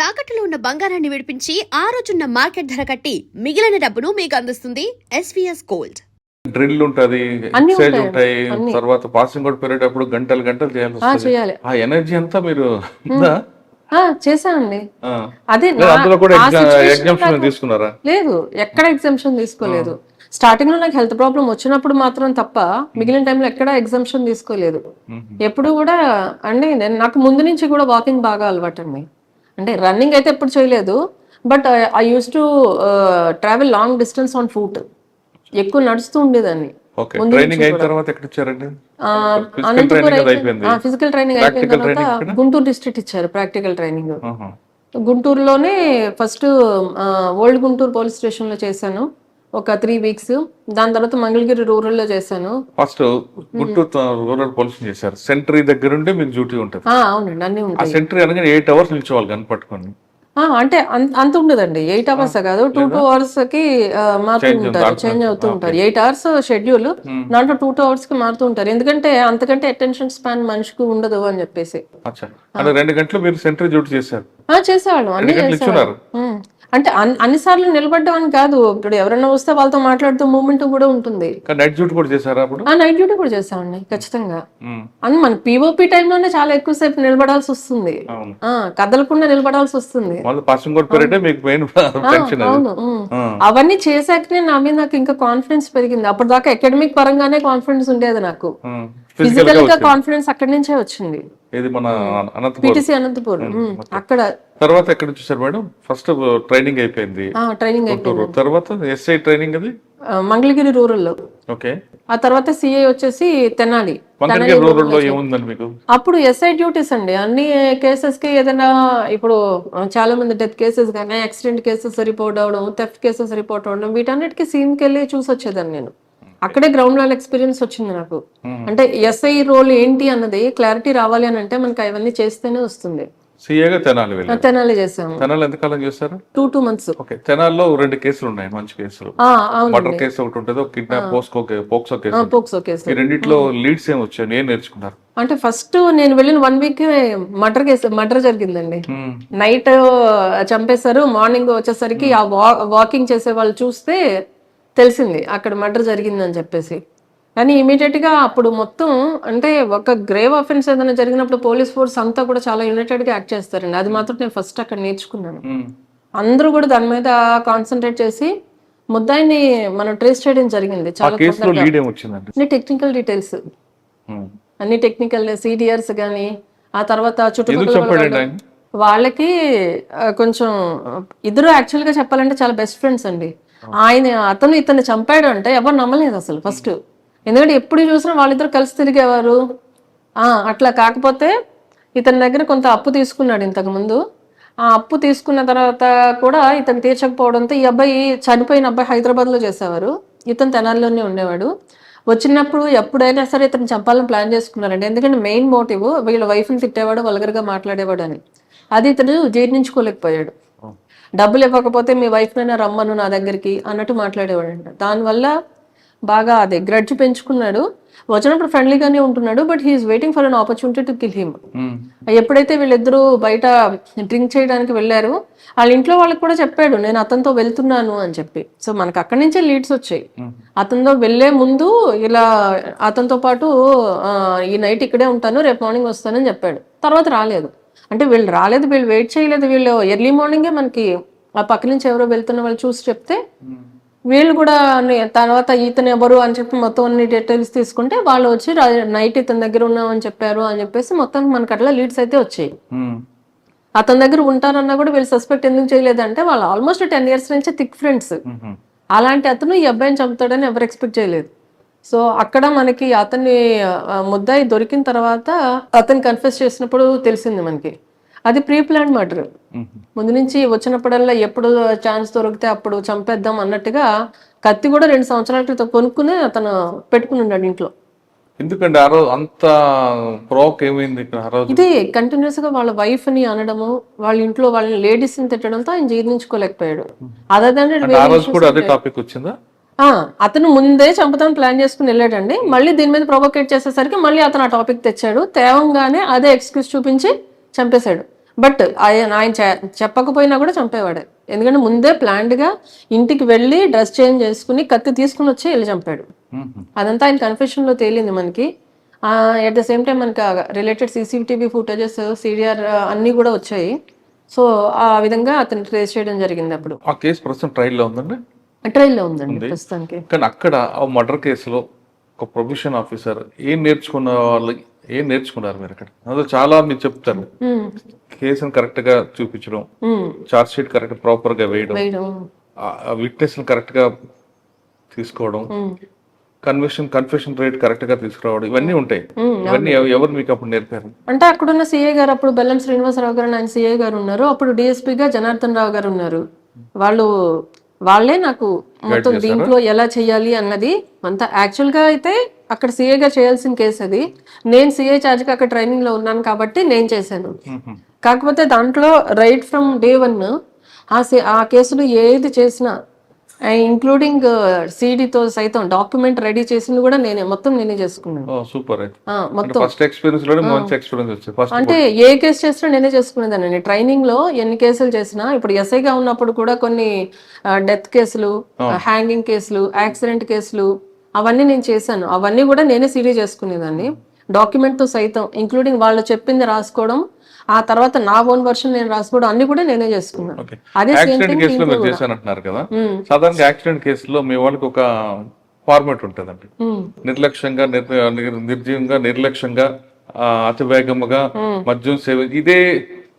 తాకట్టులో ఉన్న బంగారాన్ని విడిపించి ఆ రోజున్న మార్కెట్ ధర కట్టి మిగిలిన డబ్బును మీకు అందిస్తుంది ఎస్వీఎస్ గోల్డ్ డ్రిల్ ఉంటది అన్ని ఎక్సైజ్ ఉంటాయి. తర్వాత పాసింగ్ అవుట్ పెరిగేటప్పుడు గంటలు గంటలు చేయాల్సి ఆ, వస్తుంది. చేయాలి. ఆ ఎనర్జీ అంతా మీరు చేశానండి. అదే కూడా తీసుకున్నారా? లేదు ఎక్కడ ఎగ్జామ్షన్ తీసుకోలేదు. స్టార్టింగ్లో నాకు హెల్త్ ప్రాబ్లం వచ్చినప్పుడు మాత్రం తప్ప మిగిలిన టైంలో ఎక్కడ ఎగ్జామ్షన్ తీసుకోలేదు. ఎప్పుడు కూడా అండి నేను నాకు ముందు నుంచి కూడా వాకింగ్ బాగా అలవాటు అండి అంటే రన్నింగ్ అయితే ఎప్పుడు చేయలేదు but I use to travel long distance on foot ఎక్కువ నడుస్తూ ఉండేదాన్ని. ఫిజికల్ ట్రైనింగ్ అయిపోయిన తర్వాత? గుంటూరు డిస్ట్రిక్ట్ ఇచ్చారు ప్రాక్టికల్ ట్రైనింగ్. గుంటూరులోనే ఫస్ట్ ఓల్డ్ గుంటూరు పోలీస్ స్టేషన్లో చేశాను ఒక త్రీ వీక్స్ దాని తర్వాత మంగళగిరి రూరల్లో చేశాను. ఫస్ట్ గుంటూరు రూరల్ పోలీస్ చేశారు. సెంటరీ దగ్గర ఉంటే మీకు డ్యూటీ ఉంటుంది అవునండి అన్ని ఉంటాయి. సెంటరీ అనగా ఎయిట్ అవర్స్ నిల్చోవాలి గన్ పట్టుకొని. అంటే అంత- ఉండదండి. ఎయిట్ అవర్స్ కాదు. టూ టూ అవర్స్కి మారుతూ ఉంటారు. చేంజ్ అవుతూ ఉంటారు. Eight hours schedule. దాంట్లో టూ టూ అవర్స్కి మారుతూ ఉంటారు. ఎందుకంటే అంతకంటే అటెన్షన్ స్పాన్ మనిషికి ఉండదు అని చెప్పేసి. రెండు గంటలు మీరు సెంటరీ డ్యూటీ చేశారు. చేసేవాళ్ళం. అన్ని చేసేవాళ్ళం. అంటే అన్- అన్ని సార్లు నిలబడ్డం అని కాదు. ఇప్పుడు ఎవరైనా వస్తే వాళ్ళతో మాట్లాడుతూ మూమెంట్ కూడా ఉంటుంది. నైట్ డ్యూటీ కూడా చేశారా అప్పుడు? ఆ నైట్ డ్యూటీ కూడా చేసామండి ఖచ్చితంగా. అని మన పీఓపీ టైంలోనే చాలా ఎక్కువసేపు నిలబడాల్సి వస్తుంది. కదలకుండా నిలబడాల్సి వస్తుంది. అవును. అవన్నీ చేశాకనే నా మీద నాకు ఇంకా కాన్ఫిడెన్స్ పెరిగింది. అప్పటిదాకా అకాడమిక్ పరంగానే కాన్ఫిడెన్స్ ఉండేది నాకు. ఫిజికల్గా కాన్ఫిడెన్స్ అక్కడి నుంచే వచ్చింది. ఇది మన అనంతపురం. అనంతపూర్. అక్కడ. తర్వాత ఎక్కడ చూసారు మేడం? ఫస్ట్ ట్రైనింగ్ అయిపోయింది. ట్రైనింగ్ అయిపోయింది. తర్వాత ఎస్ఐ ట్రైనింగ్ అది? మంగళగిరి రూరల్లో. ఓకే. ఆ తర్వాత సిఏ వచ్చేసి తెనాలి. రూరల్లో అప్పుడు ఎస్ఐ డ్యూటీస్ అండి. అన్ని కేసెస్కి ఏదైనా ఇప్పుడు చాలా మంది డెత్ కేసెస్ కానీ యాక్సిడెంట్ కేసెస్ రిపోర్ట్ అవడం థెఫ్ట్ కేసెస్ రిపోర్ట్ అవడం వీటన్నిటికీ సీన్కి వెళ్ళి చూసి వచ్చేదాన్ని నేను. అక్కడే గ్రౌండ్ లెవెల్ ఎక్స్పీరియన్స్ వచ్చింది నాకు. అంటే ఎస్ఐ రోల్ ఏంటి అన్నది క్లారిటీ రావాలి అని అంటే మనకి అవన్నీ చేస్తేనే వస్తుంది. సిఏగా తెనాలి చేసాము తెనాలి ఎంతకాలం చేశారు? టూ టూ మంత్స్ ఓకే తెనాల్లో రెండు కేసులు ఉన్నాయి మంచి కేసులు. అవును మర్డర్ కేసు ఒకటి ఉంటుంది ఒక కిడ్నాప్ పోస్కో కే- పోక్సో కేసు. ఉంటుంది. POCSO case. ఈ రెండిట్లో లీడ్స్ ఏం వచ్చాయి? నేను నేర్చుకున్నారు అంటే ఫస్ట్ నేను వెళ్ళిన one week murder case murder జరిగిందండి. నైట్ చంపేశారు మార్నింగ్ వచ్చేసరికి ఆ వాకింగ్ చేసే వాళ్ళు చూస్తే తెలిసింది అక్కడ మర్డర్ జరిగిందని చెప్పేసి. కానీ ఇమీడియట్గా అప్పుడు మొత్తం అంటే ఒక గ్రేవ్ అఫెన్స్ ఏదైనా జరిగినప్పుడు పోలీస్ ఫోర్స్ అంతా కూడా చాలా యునైటెడ్గా యాక్ట్ చేస్తారండి. అది మాత్రం నేను ఫస్ట్ అక్కడ నేర్చుకున్నాను. అందరూ కూడా దాని మీద కాన్సన్ట్రేట్ చేసి ముద్దాయిని మనం ట్రేస్ చేయడం జరిగింది. చాలా అన్ని టెక్నికల్ డీటెయిల్స్. అన్ని టెక్నికల్ సిడిఆర్స్ కానీ ఆ తర్వాత చుట్టుపక్కల వాళ్ళకి కొంచెం ఇద్దరు యాక్చువల్గా చెప్పాలంటే చాలా బెస్ట్ ఫ్రెండ్స్ అండి. ఆయన అతను ఇతన్ని చంపాడు అంటే ఎవరు నమ్మలేదు అసలు ఫస్ట్ ఎందుకంటే ఎప్పుడు చూసినా వాళ్ళిద్దరు కలిసి తిరిగేవారు. ఆ, అట్లా కాకపోతే ఇతని దగ్గర కొంత అప్పు తీసుకున్నాడు ఇంతకు ముందు. ఆ అప్పు తీసుకున్న తర్వాత కూడా ఇతను తీర్చకపోవడంతో ఈ అబ్బాయి చనిపోయిన అబ్బాయి హైదరాబాద్లో చేసేవారు. ఇతను తెనాలిలోనే ఉండేవాడు. వచ్చినప్పుడు ఎప్పుడైనా సరే ఇతను చంపాలని ప్లాన్ చేసుకున్నారండి. ఎందుకంటే మెయిన్ మోటివ్ వీళ్ళ వైఫ్ని తిట్టేవాడు వల్గర్గా మాట్లాడేవాడు అని. అది ఇతను జీర్ణించుకోలేకపోయాడు డబ్బులు ఇవ్వకపోతే మీ వైఫ్నైనా రమ్మను నా దగ్గరికి అన్నట్టు మాట్లాడేవాడు అంట. దానివల్ల బాగా అది గ్రడ్జ్ పెంచుకున్నాడు. వచ్చినప్పుడు ఫ్రెండ్లీగానే ఉంటున్నాడు but he is waiting for an opportunity to kill him. ఎప్పుడైతే వీళ్ళిద్దరూ బయట డ్రింక్ చేయడానికి వెళ్ళారు వాళ్ళ ఇంట్లో వాళ్ళకి కూడా చెప్పాడు నేను అతనితో వెళ్తున్నాను అని చెప్పి. సో మనకు అక్కడి నుంచే లీడ్స్ వచ్చాయి. అతనితో వెళ్ళే ముందు ఇలా అతనితో పాటు ఈ నైట్ ఇక్కడే ఉంటాను రేపు మార్నింగ్ వస్తానని చెప్పాడు. తర్వాత రాలేదు. అంటే వీళ్ళు రాలేదు వీళ్ళు వెయిట్ చేయలేదు వీళ్ళు ఎర్లీ మార్నింగే మనకి ఆ పక్క నుంచి ఎవరో వెళ్తున్న వాళ్ళు చూసి చెప్తే వీళ్ళు కూడా తర్వాత ఇతను ఎవరు అని చెప్పి మొత్తం అన్ని డీటెయిల్స్ తీసుకుంటే వాళ్ళు వచ్చి నైట్ ఇతని దగ్గర ఉన్నామని చెప్పారు అని చెప్పేసి మొత్తం మనకి అట్లా లీడ్స్ అయితే వచ్చాయి. అతని దగ్గర ఉంటారన్నా కూడా వీళ్ళు సస్పెక్ట్ ఎందుకు చేయలేదంటే వాళ్ళు ఆల్మోస్ట్ టెన్ ఇయర్స్ నుంచి థిక్ ఫ్రెండ్స్. అలాంటి అతను ఈ అబ్బాయిని చంపుతాడని ఎవరు ఎక్స్పెక్ట్ చేయలేదు సో అక్కడ మనకి అతన్ని ముద్దాయి దొరికిన తర్వాత అతను కన్ఫెస్ చేసినప్పుడు తెలిసింది మనకి. అది ప్రీ ప్లాన్ మర్డర్. ముందు నుంచి వచ్చినప్పుడల్లా ఎప్పుడు ఛాన్స్ దొరికితే అప్పుడు చంపేద్దాం అన్నట్టుగా కత్తి కూడా రెండు సంవత్సరాల క్రితం కొనుక్కుని అతను పెట్టుకుని ఉన్నాడు ఇంట్లో. ఎందుకండి ఆ రోజు అంత ప్రోక్ ఏమైంది ఇది కంటిన్యూస్గా వాళ్ళ వైఫ్ని అనడము వాళ్ళ ఇంట్లో వాళ్ళని లేడీస్ని తిట్టడంతో ఆయన జీర్ణించుకోలేకపోయాడు. అదే టాపిక్ వచ్చిందా? అతను ముందే చంపుతాను ప్లాన్ చేసుకుని వెళ్ళాడండి. మళ్ళీ దీని మీద ప్రొవోకేట్ చేసేసరికి మళ్ళీ అతను ఆ టాపిక్ తెచ్చాడు. తేవంగానే అదే ఎక్స్క్యూజ్ చూపించి చంపేశాడు. బట్ ఆయన ఆయన చెప్పకపోయినా కూడా చంపేవాడే. ఎందుకంటే ముందే planned గా ఇంటికి వెళ్ళి డ్రెస్ చేంజ్ చేసుకుని కత్తి తీసుకుని వచ్చి వెళ్ళి చంపాడు. అదంతా ఆయన confession లో తేలింది మనకి. ఎట్ ద సేమ్ టైం మనకి రిలేటెడ్ సీసీటీవీ ఫుటేజెస్ సీడిఆర్ అన్నీ కూడా వచ్చాయి. సో ఆ విధంగా అతను ట్రేస్ చేయడం జరిగింది అప్పుడు. ఆ కేసు ప్రస్తుతం ట్రయల్లో ఉందండి? ట్రైల్లో ఉందండి ప్రస్తుతానికి. కానీ అక్కడ ఆ మర్డర్ కేసులో ఒక ప్రొఫెషన్ ఆఫీసర్ ఏం నేర్చుకున్న వాళ్ళు ఏం నేర్చుకున్నారు మీరు అక్కడ? అందులో చాలా మీరు చెప్తారు. కేసును కరెక్ట్గా చూపించడం చార్జ్ షీట్ కరెక్ట్ ప్రాపర్గా వేయడం. విట్నెస్ కరెక్ట్గా తీసుకోవడం కన్వెషన్ కన్ఫెషన్ రేట్ కరెక్ట్గా తీసుకురావడం ఇవన్నీ ఉంటాయి. ఇవన్నీ ఎవ- ఎవరు మీకు అప్పుడు నేర్పారు? అంటే అక్కడున్న సీఏ గారు అప్పుడు బెల్లం శ్రీనివాసరావు గారు ఆయన సీఏ గారు ఉన్నారు. అప్పుడు డిఎస్పీగా జనార్దన్ రావు గారు ఉన్నారు. వాళ్ళు వాళ్ళే నాకు మొత్తం దీంట్లో ఎలా చేయాలి అన్నది అంత యాక్చువల్గా అయితే అక్కడ సీఏ గా చేయాల్సిన కేసు అది. నేను సీఏ ఛార్జ్గా అక్కడ ట్రైనింగ్లో ఉన్నాను కాబట్టి నేను చేశాను. కాకపోతే దాంట్లో రైట్ ఫ్రమ్ డే వన్ ఆ ఆ కేసులో ఏది చేసినా ఇంక్లూడింగ్ సీడీతో సైతం డాక్యుమెంట్ రెడీ చేసింది కూడా నేనే మొత్తం నేనే చేసుకున్నాను. సూపర్ మొత్తం. ఫస్ట్ ఎక్స్పీరియన్స్లోనే మంచి ఎక్స్పీరియన్స్ వచ్చింది ఫస్ట్ అంటే ఏ కేసు చేసినా నేనే చేసుకునేదానండి. ట్రైనింగ్లో ఎన్ని కేసులు చేసినా ఇప్పుడు ఎస్ఐగా ఉన్నప్పుడు కూడా కొన్ని డెత్ కేసులు హ్యాంగింగ్ కేసులు యాక్సిడెంట్ కేసులు అవన్నీ నేను చేశాను. అవన్నీ కూడా నేనే సీడీ చేసుకునేదాన్ని. డాక్యుమెంట్తో సైతం ఇంక్లూడింగ్ వాళ్ళు చెప్పింది రాసుకోవడం ఆ తర్వాత నా ఓన్ వర్షన్ నేను రాసుకోవడం అన్ని కూడా నేనే చేసుకున్నాను. ఓకే. అదే యాక్సిడెంట్ కేసులో మీరు చేశానంటున్నారు కదా? సాధారణంగా యాక్సిడెంట్ కేసులో మీ వాళ్ళకి ఒక ఫార్మాట్ ఉంటుందండి. నిర్లక్ష్యంగా నిర్- నిర్- నిర్జీవంగా నిర్లక్ష్యంగా ఆ, అతి వేగముగా మద్యం సేవ ఇదే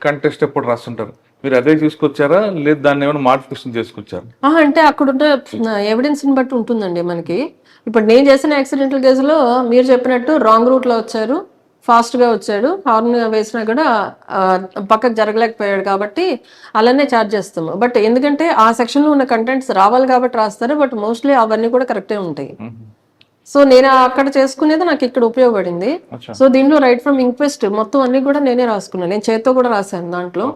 కంటెస్ట్ ఎప్పుడు రాస్తుంటారు? మీరు అదే తీసుకొచ్చారా? లేదు దాన్ని ఏమైనా మాడిఫికేషన్ చేసుకొచ్చారా? అంటే అక్కడున్న ఎవిడెన్స్ని బట్టి ఉంటుందండి మనకి. ఇప్పుడు నేను చేసిన యాక్సిడెంటల్ కేసులో మీరు చెప్పినట్టు రాంగ్ రూట్లో వచ్చారు ఫాస్ట్గా వచ్చాడు హార్న్ వేసినా కూడా పక్కకు జరగలేకపోయాడు కాబట్టి అలానే ఛార్జ్ చేస్తాము. బట్ ఎందుకంటే ఆ సెక్షన్లో ఉన్న కంటెంట్స్ రావాలి కాబట్టి రాస్తారు బట్ మోస్ట్లీ అవన్నీ కూడా కరెక్టే ఉంటాయి. సో నేను అక్కడ చేసుకునేది నాకు ఇక్కడ ఉపయోగపడింది. సో దీంట్లో రైట్ ఫ్రమ్ ఇంక్వెస్ట్ మొత్తం అన్ని కూడా నేనే రాసుకున్నాను. నేను చేత్తో కూడా రాశాను దాంట్లో.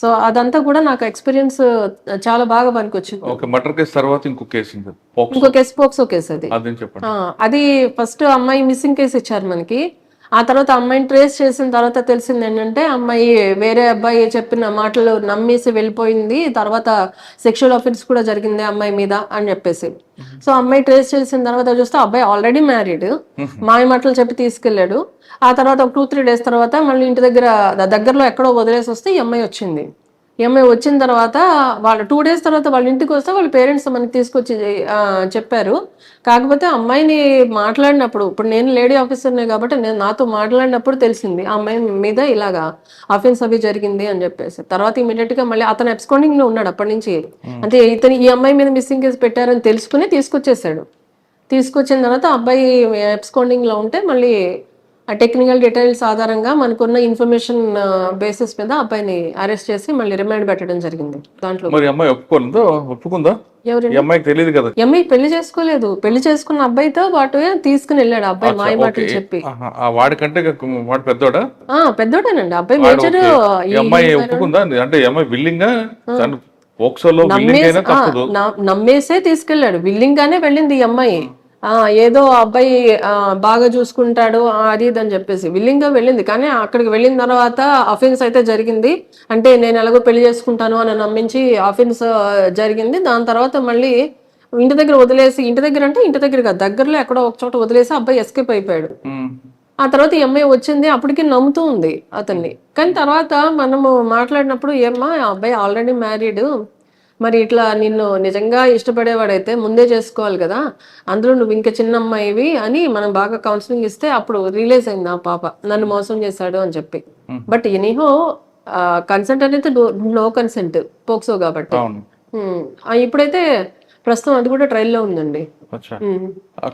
సో అదంతా కూడా నాకు ఎక్స్పీరియన్స్ చాలా బాగా పనికొచ్చింది. ఓకే మర్డర్ కేసు తర్వాత ఇంకో కేసు పోక్సో. ఇంకో కేసు పోక్సో కేసు అది. అది ఫస్ట్ అమ్మాయి మిస్సింగ్ కేసు ఇచ్చారు మనకి. ఆ తర్వాత అమ్మాయిని ట్రేస్ చేసిన తర్వాత తెలిసింది ఏంటంటే అమ్మాయి వేరే అబ్బాయి చెప్పిన మాటలు నమ్మేసి వెళ్ళిపోయింది. తర్వాత సెక్షువల్ అఫెన్స్ కూడా జరిగింది అమ్మాయి మీద అని చెప్పేసి. సో అమ్మాయి ట్రేస్ చేసిన తర్వాత చూస్తే అబ్బాయి ఆల్రెడీ మ్యారీడ్ మాయ మాటలు చెప్పి తీసుకెళ్ళాడు ఆ తర్వాత ఒక టూ త్రీ డేస్ తర్వాత మళ్ళీ ఇంటి దగ్గర దగ్గరలో ఎక్కడో వదిలేసి వస్తే ఈ అమ్మాయి వచ్చింది. ఈ అమ్మాయి వచ్చిన తర్వాత వాళ్ళ టూ డేస్ తర్వాత వాళ్ళ ఇంటికి వస్తే వాళ్ళ పేరెంట్స్ మనకి తీసుకొచ్చి చెప్పారు. కాకపోతే అమ్మాయిని మాట్లాడినప్పుడు ఇప్పుడు నేను లేడీ ఆఫీసర్నే కాబట్టి నేను నాతో మాట్లాడినప్పుడు తెలిసింది ఆ అమ్మాయి మీద ఇలాగా అఫెన్స్ అవి జరిగింది అని చెప్పేసి. తర్వాత ఇమీడియట్గా మళ్ళీ అతను అబ్స్కాండింగ్లో ఉన్నాడు అప్పటి నుంచి. అంటే ఇతను ఈ అమ్మాయి మీద మిస్సింగ్ కేసు పెట్టారని తెలుసుకుని తీసుకొచ్చేసాడు. తీసుకొచ్చిన తర్వాత అబ్బాయి అబ్స్కాండింగ్లో ఉంటే మళ్ళీ ఆ టెక్నికల్ డీటెయిల్స్ ఆధారంగా మనకున్న ఇన్ఫర్మేషన్ బేసిస్ మీద అబ్బాయిని అరెస్ట్ చేసి మళ్ళీ రిమాండ్ పెట్టడం జరిగింది దాంట్లో. మరి అమ్మాయి ఒప్పుకుందా? అమ్మాయికి తెలియదు కదా. ఎమ్మె పెళ్ళి చేసుకోలేదు. పెళ్ళి చేసుకున్న అబ్బాయితో పాటు తీసుకుని వెళ్ళాడు అబ్బాయి మాయ మాటలు చెప్పి. వాడికంటే వాడు పెద్దోడా? ఆ పెద్దోడేనండి. అబ్బాయి మేజర్ అమ్మాయి ఒప్పుకుందా? అంటే అమ్మాయి విల్లింగా నమ్మేసే తీసుకెళ్ళాడు. విల్లింగ్ గానే వెళ్ళింది ఈ అమ్మాయి. ఏదో అబ్బాయి బాగా చూసుకుంటాడు అది ఇది అని చెప్పేసి. విల్లింగ్గా వెళ్ళింది కానీ అక్కడికి వెళ్ళిన తర్వాత అఫెన్స్ అయితే జరిగింది. అంటే నేను ఎలాగో పెళ్ళి చేసుకుంటాను అని నమ్మించి అఫెన్స్ జరిగింది. దాని తర్వాత మళ్ళీ ఇంటి దగ్గర వదిలేసి ఇంటి దగ్గర అంటే ఇంటి దగ్గర కాదు దగ్గరలో ఎక్కడో ఒక చోట వదిలేసి అబ్బాయి ఎస్కేప్ అయిపోయాడు. ఆ తర్వాత ఈ అమ్మాయి వచ్చింది అప్పటికి నమ్ముతూ ఉంది అతన్ని. కానీ తర్వాత మనము మాట్లాడినప్పుడు ఏమ్మా ఆ అబ్బాయి ఆల్రెడీ మ్యారీడ్ మరి ఇట్లా నిన్ను నిజంగా ఇష్టపడేవాడైతే ముందే చేసుకోవాలి కదా. అందులో నువ్వు ఇంకా చిన్న అమ్మాయివి అని మనం బాగా కౌన్సిలింగ్ ఇస్తే అప్పుడు రిలీజ్ అయింది ఆ పాప. నన్ను మోసం చేశాడు అని చెప్పి. బట్ ఎనీహో కన్సెంట్ అనేది నో కన్సెంట్ పోక్సో కాబట్టి. ఆ, ఇప్పుడైతే ప్రస్తుతం అది కూడా ట్రైల్లో ఉందండి.